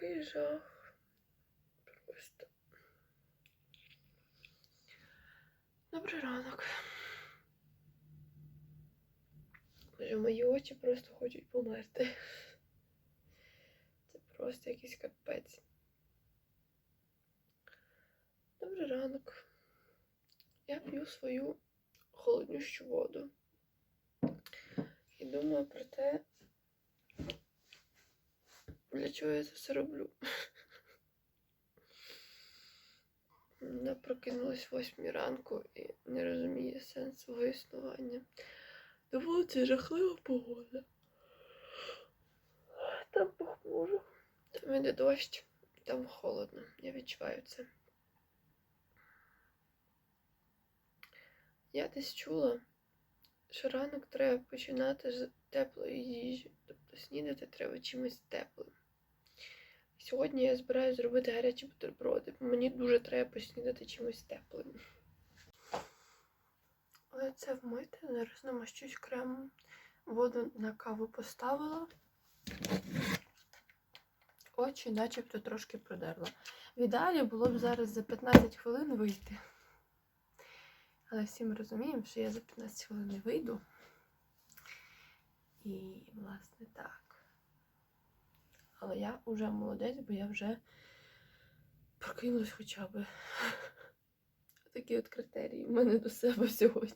Такий жах. Просто. Добрий ранок. Боже, мої очі просто хочуть померти. Це просто якийсь капець. Добрий ранок. Я п'ю свою холоднющу воду. І думаю про те, для чого я це все роблю. Вона прокинулась восьмій ранку і не розуміє сенс свого існування. На вулиці жахлива погода. Там похмуро. Там іде дощ, там холодно. Я відчуваю це. Я десь чула, що ранок треба починати з теплої їжі. Тобто снідати треба чимось теплим. Сьогодні я збираюся зробити гарячі бутерброди. Мені дуже треба поснідати чимось теплим. Але це вмити, зараз намащусь кремом. Воду на каву поставила. Очі начебто трошки продерла. В ідеалі було б зараз за 15 хвилин вийти. Але всі ми розуміємо, що я за 15 хвилин не вийду. І, власне, так. Але я вже молодець, бо я вже прокинулась хоча б. Такі от критерії в мене до себе сьогодні.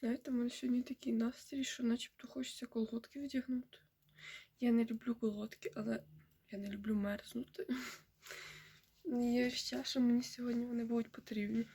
Знаєте, у мене сьогодні такий настрій, що начебто хочеться колготки вдягнути. Я не люблю колготки, але я не люблю мерзнути. Є ще, що мені сьогодні вони будуть потрібні.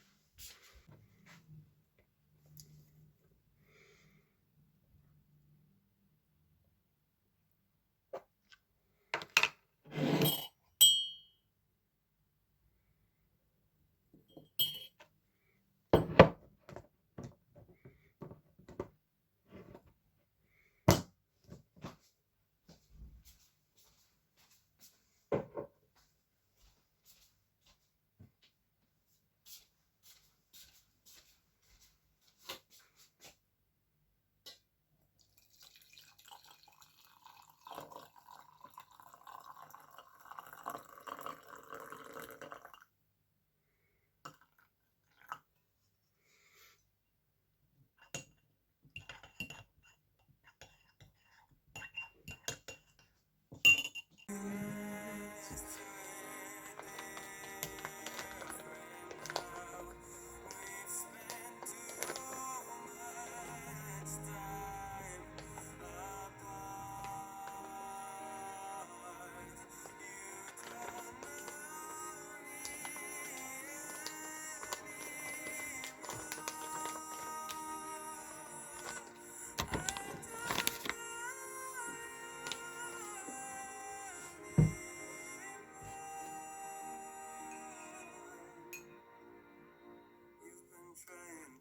thing.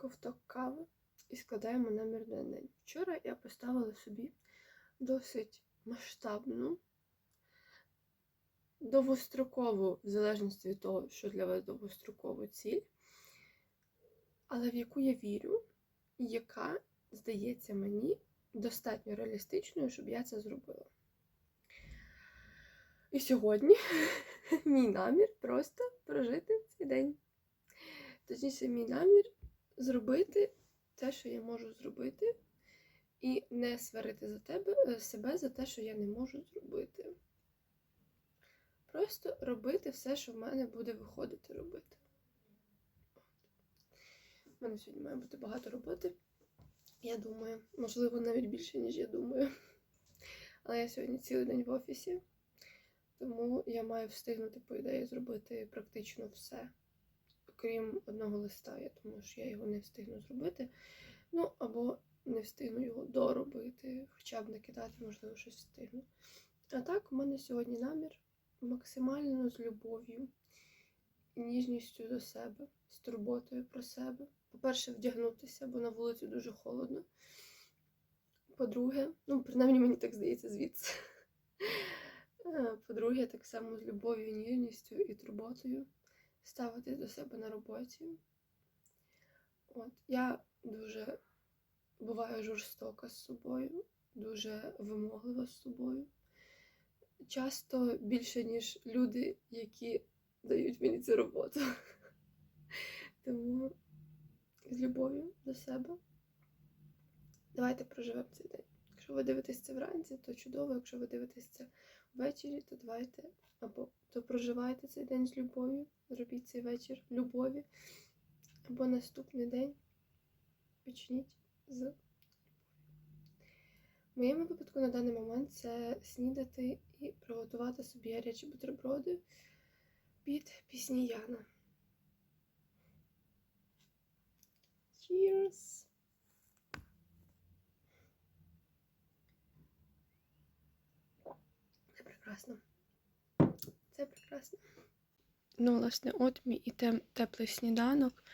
Ковток кави і складаємо намір на день. Вчора я поставила собі досить масштабну, довгострокову, в залежності від того, що для вас довгострокову ціль, але в яку я вірю, яка здається мені достатньо реалістичною, щоб я це зробила. І сьогодні мій намір просто прожити цей день. Точніше, мій намір зробити те, що я можу зробити, і не сварити за тебе, е, себе за те, що я не можу зробити. Просто робити все, що в мене буде виходити робити. У мене сьогодні має бути багато роботи. Я думаю, можливо, навіть більше, ніж я думаю. Але я сьогодні цілий день в офісі, тому я маю встигнути, по ідеї, зробити практично все крім одного листа, я думаю, що я його не встигну зробити. Ну, або не встигну його доробити, хоча б накидати, можливо, щось встигну. А так, у мене сьогодні намір максимально з любов'ю ніжністю до себе, з турботою про себе. По-перше, вдягнутися, бо на вулиці дуже холодно. По-друге, ну, принаймні мені так здається звідси. Е, По-друге, так само з любов'ю, ніжністю і турботою ставитись до себе на роботі. От, я дуже буваю жорстока з собою, дуже вимоглива з собою. Часто більше, ніж люди, які дають мені цю роботу. Тому з любов'ю до себе. Давайте проживемо цей день. Якщо ви дивитесь це вранці, то чудово. Якщо ви дивитесь це ввечері, то давайте або то проживайте цей день з любов'ю, зробіть цей вечір любові, або наступний день почніть з любов'ю. В моєму випадку на даний момент це снідати і приготувати собі гарячі бутерброди під пісні Яна. Cheers! Це прекрасно. Це прекрасно. Ну, власне, от мій і тем, теплий сніданок.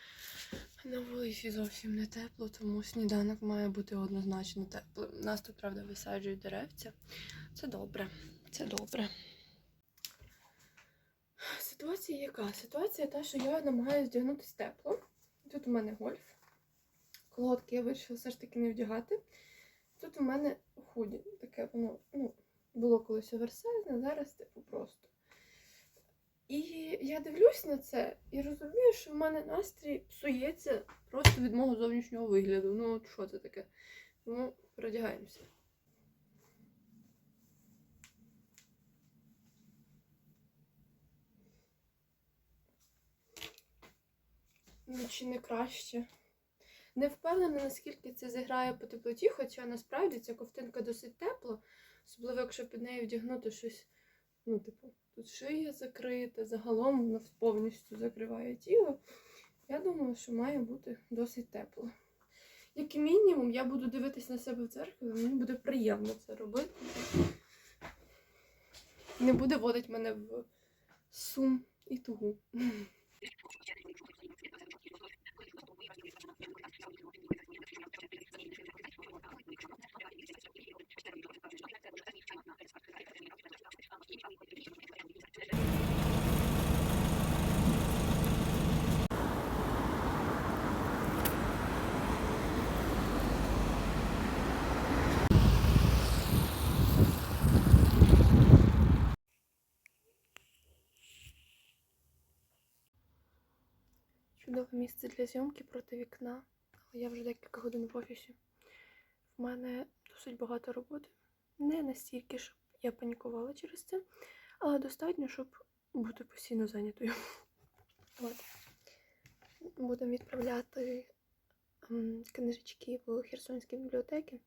На вулиці зовсім не тепло, тому сніданок має бути однозначно теплим. Нас тут, правда, висаджують деревця. Це добре. Це добре. Ситуація яка? Ситуація та, що я намагаюся вдягнутися тепло. Тут у мене гольф. Колодки я вирішила все ж таки не вдягати. Тут у мене худі. Таке воно, ну, було колись оверсайзне, зараз типу просто. І я дивлюсь на це і розумію, що в мене настрій псується просто від мого зовнішнього вигляду. Ну, от що це таке? Тому передягаємося. Ну, чи не краще? Не впевнена, наскільки це зіграє по теплоті, хоча насправді ця ковтинка досить тепла, особливо якщо під нею вдягнути щось, ну, типу, тут шия закрита, загалом вона повністю закриває тіло. Я думаю, що має бути досить тепло. Як мінімум, я буду дивитись на себе в дзеркало, мені буде приємно це робити. Не буде вводити мене в сум і тугу. Чудове місце для зйомки проти вікна, але я вже декілька годин в офісі. В мене досить багато роботи. Не настільки, щоб я панікувала через це, але достатньо, щоб бути постійно зайнятою. От. Будемо відправляти ем, книжечки в Херсонські бібліотеки.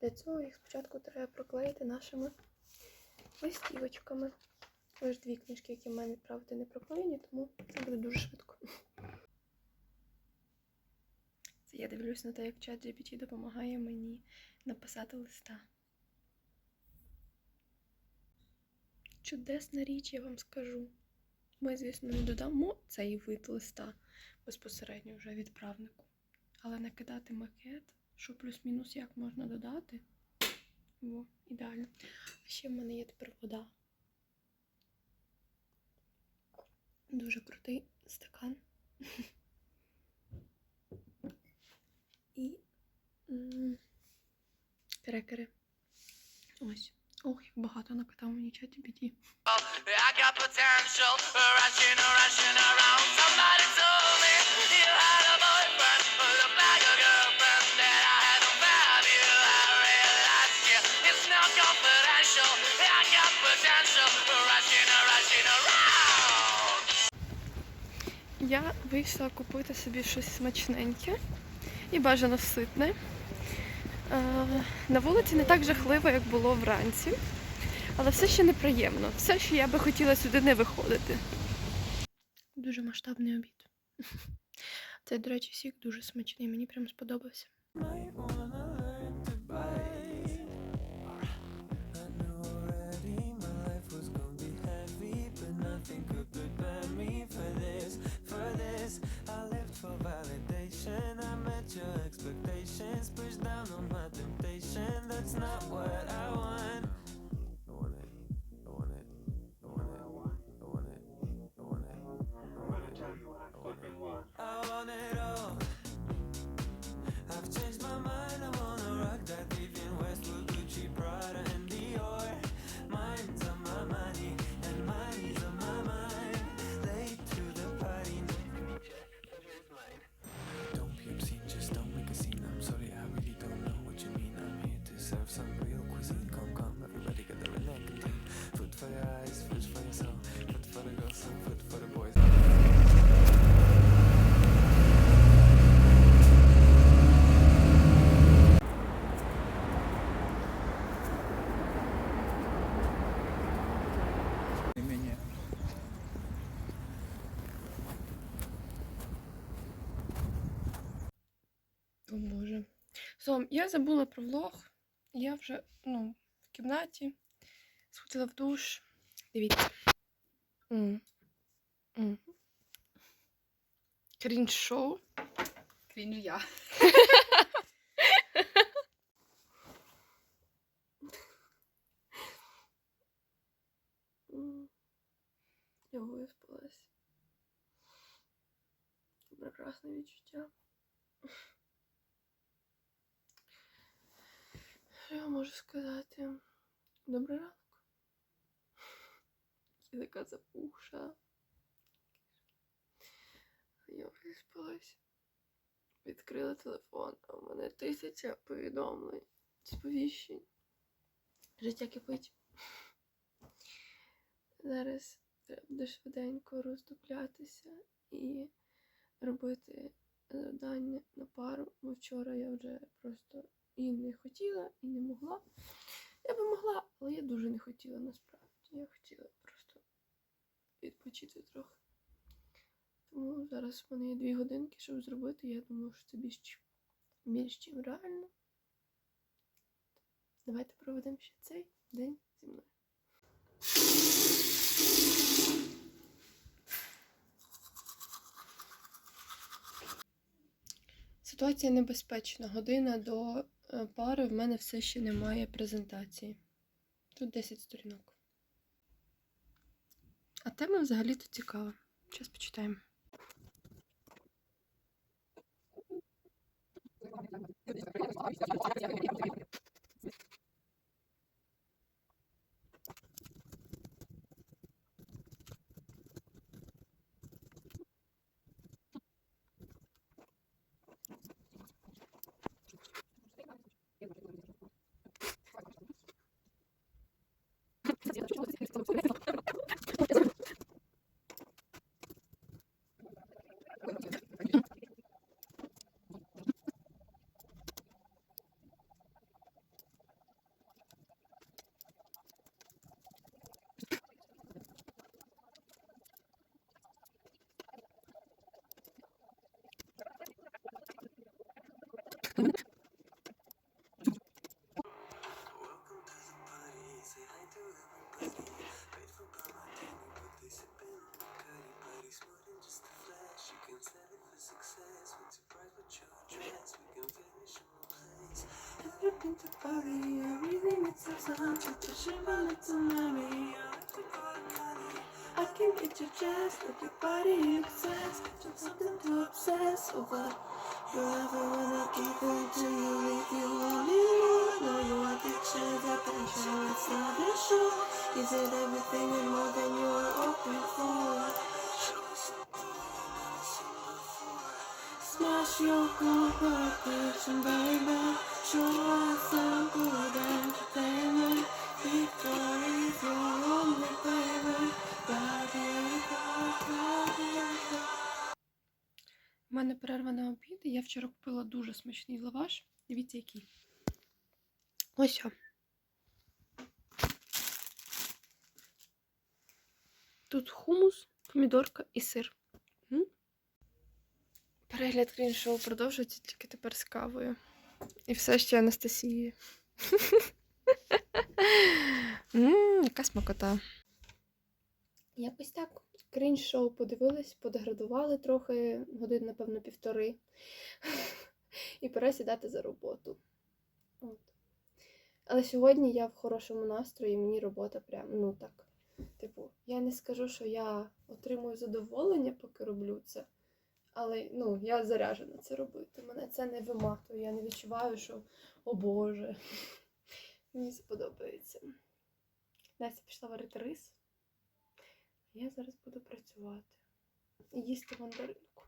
Для цього їх спочатку треба проклеїти нашими листівочками. Лише дві книжки, які маємо відправити, не проклеєні, тому це буде дуже швидко. Я дивлюсь на те, як чат GPT допомагає мені написати листа. Чудесна річ, я вам скажу. Ми, звісно, не додамо цей вид листа безпосередньо вже відправнику. Але накидати макет, що плюс-мінус як можна додати. О, ідеально. А ще в мене є тепер вода. Дуже крутий стакан. крекери. Ось. Ох, як багато накатав мені чаті біді. Я вийшла купити собі щось смачненьке і бажано ситне. Е, На вулиці не так жахливо, як було вранці, але все ще неприємно. Все ще я би хотіла сюди не виходити. Дуже масштабний обід. Цей, до речі, сік дуже смачний, мені прям сподобався. For this, I lived for validation. Temptation. that's not what I want. Словом, я забула про влог. Я вже ну, в кімнаті, сходила в душ. Дивіться. М. Крінж шоу. Крінж я. Я виспалась. Прекрасне відчуття. Що я можу сказати? Добрий ранок. Я така запухша. Я виспалась. Відкрила телефон, а в мене тисяча повідомлень, сповіщень. Життя кипить. Зараз треба швиденько роздуплятися і робити завдання на пару, бо вчора я вже просто і не хотіла, і не могла. Я би могла, але я дуже не хотіла насправді. Я хотіла просто відпочити трохи. Тому зараз в мене є дві годинки, щоб зробити. Я думаю, що це більш, більш чим реально. Давайте проведемо ще цей день зі мною. Ситуація небезпечна. Година до пари в мене все ще немає презентації. Тут 10 сторінок. А тема взагалі-то цікава. Зараз почитаємо. looking to party. Everything that sounds so hot, such a shiver, like tsunami. I can get your chest, Let your body obsessed. Got something to obsess over. You're everyone I can it to you if you want it more. No, you want the chance, I can it's not a show. Is it everything and more than you are open for. smash your core, perfection, baby. У мене перерва на обід, я вчора купила дуже смачний лаваш. Дивіться, який. Ось. Тут хумус, помідорка і сир. Перегляд крін-шоу продовжується тільки тепер з кавою. І все ще Анастасії. Яка смакота. Якось так. Крінж-шоу подивились, подеградували трохи, годин, напевно, півтори. І пора сідати за роботу. От. Але сьогодні я в хорошому настрої, мені робота прям, ну так. Типу, я не скажу, що я отримую задоволення, поки роблю це. Але ну, я заряжена це робити. Мене це не виматує. Я не відчуваю, що о Боже. Мені це подобається. Настя пішла варити рис. Я зараз буду працювати і їсти мандаринку.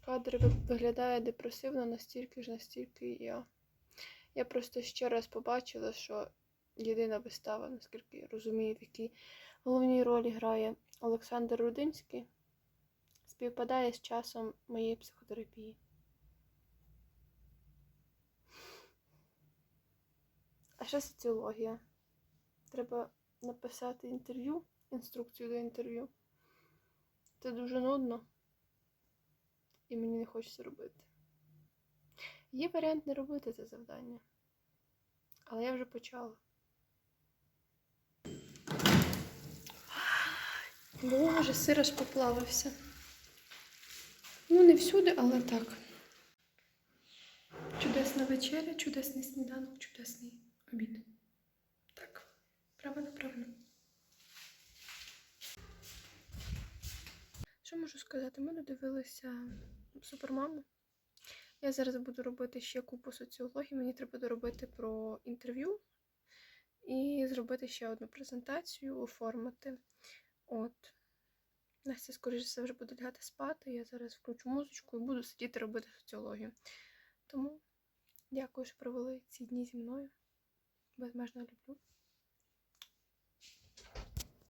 Кадр виглядає депресивно настільки ж, настільки і я. Я просто ще раз побачила, що єдина вистава, наскільки я розумію, в якій головній ролі грає Олександр Рудинський, співпадає з часом моєї психотерапії. А ще соціологія. Треба написати інтерв'ю, інструкцію до інтерв'ю. Це дуже нудно. І мені не хочеться робити. Є варіант не робити це завдання. Але я вже почала. Боже, сир аж поплавився. Ну, не всюди, але так. Чудесна вечеря, чудесний сніданок, чудесний обід. Так, правильно, правильно. Що можу сказати? Ми додивилися супермаму. Я зараз буду робити ще купу соціології. Мені треба доробити про інтерв'ю і зробити ще одну презентацію, оформити. От. Настя, скоріше все, вже буде лягати спати. Я зараз включу музичку і буду сидіти робити соціологію. Тому дякую, що провели ці дні зі мною. Безмежно люблю.